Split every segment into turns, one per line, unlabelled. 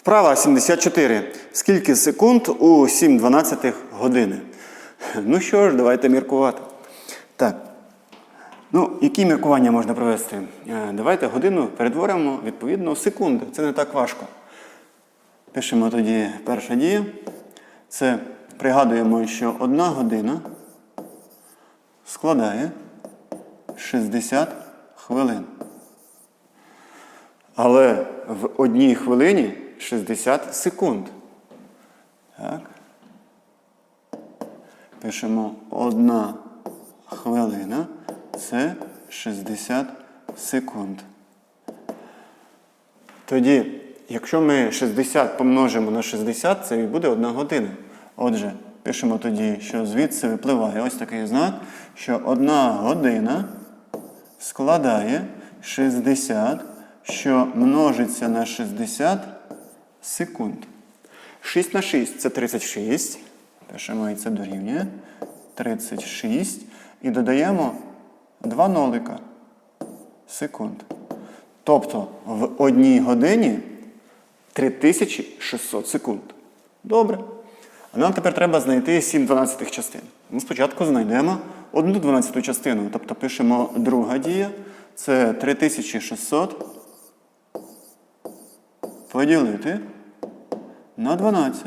Вправа 74. Скільки секунд у 7 12 години? Ну що ж, давайте міркувати. Так. Ну, які міркування можна провести? Е, Давайте годину перетворимо відповідно в секунди. Це не так важко. Пишемо тоді перша дія. Це пригадуємо, що одна година складає 60 хвилин. Але в одній хвилині 60 секунд. Так. Пишемо одна хвилина це 60 секунд. Тоді, якщо ми 60 помножимо на 60, це буде одна година. Отже, пишемо тоді, що звідси випливає ось такий знак, що одна година складає 60, що множиться на 60 секунд. 6 на 6 це 36. Пишемо і це дорівнює. 36. І додаємо 2 нолика секунд. Тобто в одній годині 3600 секунд. Добре. А нам тепер треба знайти 7 12 частин. Ми спочатку знайдемо одну 12 частину. Тобто пишемо друга дія. Це 3600 поділити на 12.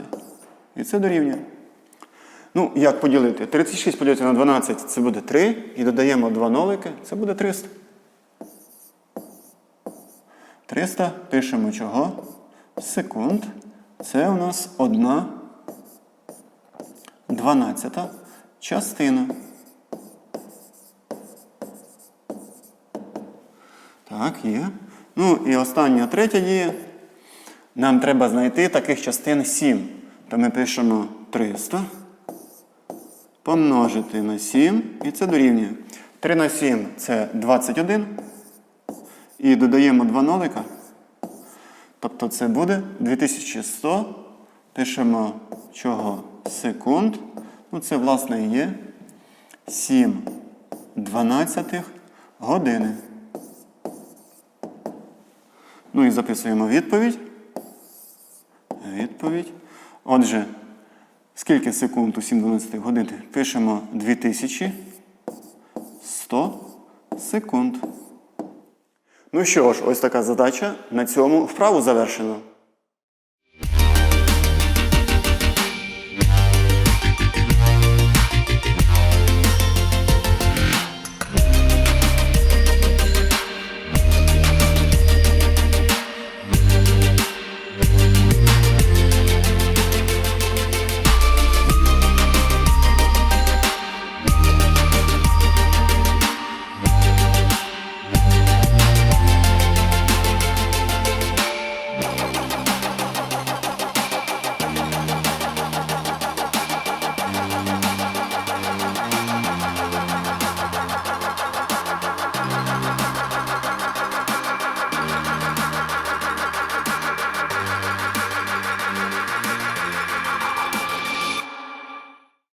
І це дорівнює. Ну, як поділити? 36 поділити на 12 це буде 3. І додаємо 2 нолики, це буде 300. 300 пишемо чого? Секунд. Це у нас одна 12 частина. Так, є. Ну і остання третя дія. Нам треба знайти таких частин 7. То ми пишемо 300 помножити на 7, і це дорівнює. 3 на 7 це 21. І додаємо 2 нолика. Тобто це буде 2100. Пишемо чого секунд. Ну, це, власне, і є 7 дванадцятих години. Ну і записуємо відповідь. Відповідь. Отже, скільки секунд у 7 12 годин? Пишемо 2100 секунд. Ну що ж, ось така задача. На цьому вправу завершено.